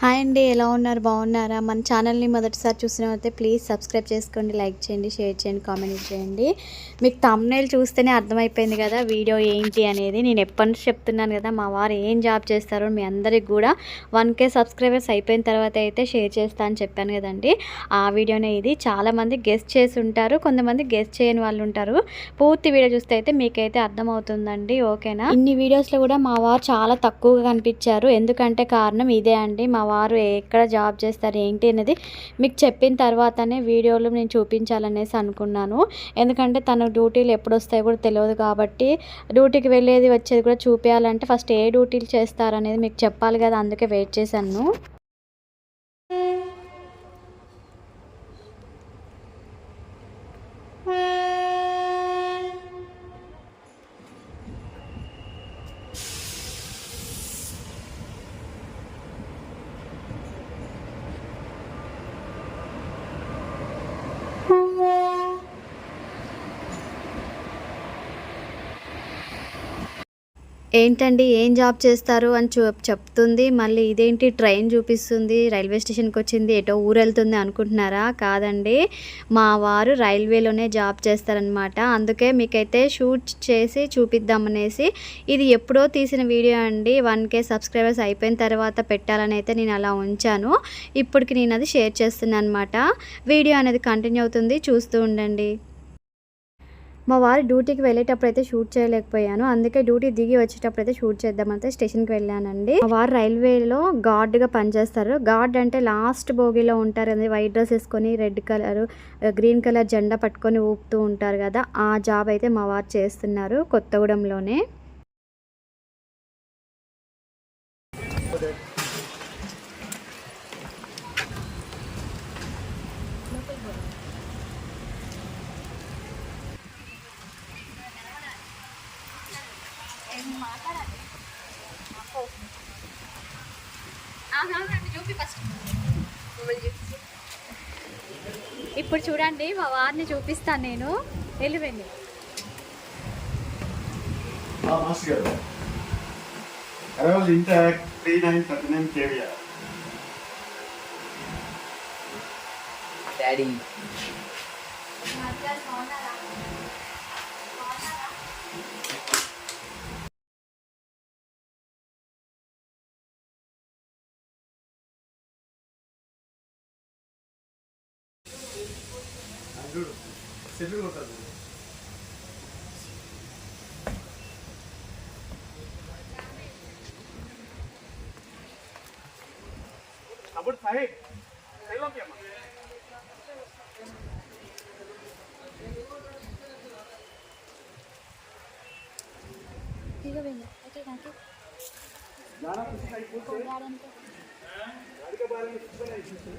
Hi అండి ఎలా ఉన్నారు? బాగున్నారా? మన ఛానల్ని మొదటిసారి చూసినట్లయితే ప్లీజ్ సబ్స్క్రైబ్ చేసుకోండి లైక్ చేయండి షేర్ చేయండి కామెంట్ చేయండి. మీకు తమ్నైల్ చూస్తేనే అర్థమైపోయింది కదా వీడియో ఏంటి అనేది. నేను ఎప్పటి నుంచి చెప్తున్నాను కదా మా వారు ఏం జాబ్ చేస్తారో మీ అందరికి కూడా వన్ కే సబ్స్క్రైబర్స్ అయిపోయిన తర్వాత అయితే షేర్ చేస్తా అని చెప్పాను కదండి. ఆ వీడియోనే ఇది. చాలామంది గెస్ట్ చేసి ఉంటారు కొంతమంది గెస్ట్ చేయని వాళ్ళు ఉంటారు. పూర్తి వీడియో చూస్తే అయితే మీకైతే అర్థమవుతుందండి ఓకేనా? ఇన్ని వీడియోస్లో కూడా మా వారు చాలా తక్కువగా కనిపించారు. ఎందుకంటే కారణం ఇదే అండి మా వారు ఎక్కడ జాబ్ చేస్తారు ఏంటి అనేది మీకు చెప్పిన తర్వాతనే వీడియోలు నేను చూపించాలనేసి అనుకున్నాను. ఎందుకంటే తన డ్యూటీలు ఎప్పుడు వస్తాయో కూడా తెలియదు కాబట్టి డ్యూటీకి వెళ్ళేది వచ్చేది కూడా చూపించాలంటే ఫస్ట్ ఏ డ్యూటీలు చేస్తారనేది మీకు చెప్పాలి కదా అందుకే వెయిట్ చేశాను. ఏంటండి ఏం జాబ్ చేస్తారు అని చూ చెప్తుంది. మళ్ళీ ఇదేంటి ట్రైన్ చూపిస్తుంది రైల్వే స్టేషన్కి వచ్చింది ఎటో ఊరు వెళ్తుంది అనుకుంటున్నారా? కాదండి. మా వారు రైల్వేలోనే జాబ్ చేస్తారనమాట అందుకే మీకైతే షూట్ చేసి చూపిద్దామనేసి ఇది ఎప్పుడో తీసిన వీడియో అండి. వన్ కే సబ్స్క్రైబర్స్ అయిపోయిన తర్వాత పెట్టాలని అయితే నేను అలా ఉంచాను. ఇప్పటికి నేను అది షేర్ చేస్తున్నాను అనమాట వీడియో అనేది కంటిన్యూ అవుతుంది. చూస్తూ ఉండండి. మా వారు డ్యూటీకి వెళ్ళేటప్పుడు అయితే షూట్ చేయలేకపోయాను. అందుకే డ్యూటీ దిగి వచ్చేటప్పుడు అయితే షూట్ చేద్దామంటే స్టేషన్కి వెళ్ళానండి. మా వారు రైల్వేలో గార్డ్గా పనిచేస్తారు. గార్డ్ అంటే లాస్ట్ బోగిలో ఉంటారు అది వైట్ డ్రెస్ వేసుకొని రెడ్ కలర్ గ్రీన్ కలర్ జెండా పట్టుకొని ఊపుతూ ఉంటారు కదా ఆ జాబ్ అయితే మా వారు చేస్తున్నారు కొత్తగూడెంలోనే. ఇప్పుడు చూడండి మా వారిని చూపిస్తాను నేను. వెళ్ళిపోయింది మాస్టర్ గారు. Arrival intact three nine thirty nine KVR. Daddy Dur. Seviyorum o kadını. Sabır sahip. Selam yapma. ठीक है भैया अच्छा थैंक यू गाना किसी का ही पूछ रहे हैं गाड़ी के बारे में कुछ नहीं पूछ रहे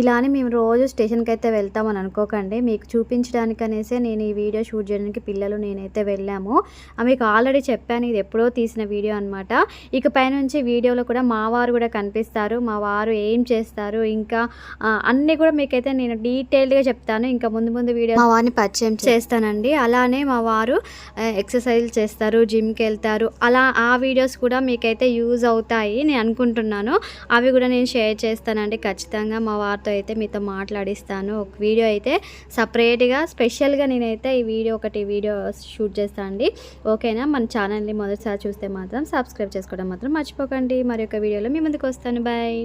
ఇలా అని మేము రోజు స్టేషన్కి అయితే వెళ్తామని అనుకోకండి. మీకు చూపించడానికి అనేసే నేను ఈ వీడియో షూట్ చేయడానికి పిల్లలు నేనైతే వెళ్ళాము. మీకు ఆల్రెడీ చెప్పాను ఇది ఎప్పుడో తీసిన వీడియో అనమాట ఇక పైనుంచి వీడియోలో కూడా మా వారు కూడా కనిపిస్తారు. మా వారు ఏం చేస్తారు ఇంకా అన్నీ కూడా మీకైతే నేను డీటెయిల్డ్గా చెప్తాను. ఇంకా ముందు ముందు వీడియో మా వారిని పరిచయం చేస్తానండి. అలానే మా వారు ఎక్సర్సైజ్ చేస్తారు జిమ్కి వెళ్తారు అలా ఆ వీడియోస్ కూడా మీకైతే యూజ్ అవుతాయి నేను అనుకుంటున్నాను. అవి కూడా నేను షేర్ చేస్తానండి ఖచ్చితంగా మా సార్తో అయితే మీతో మాట్లాడిస్తాను. ఒక వీడియో అయితే సపరేట్గా స్పెషల్గా నేనైతే ఈ వీడియో ఒకటి వీడియో షూట్ చేస్తాను అండి. ఓకేనా? మన ఛానల్ని మొదటిసారి చూస్తే మాత్రం సబ్స్క్రైబ్ చేసుకోవడం మాత్రం మర్చిపోకండి. మరి ఒక వీడియోలో మీ ముందుకు వస్తాను. బాయ్.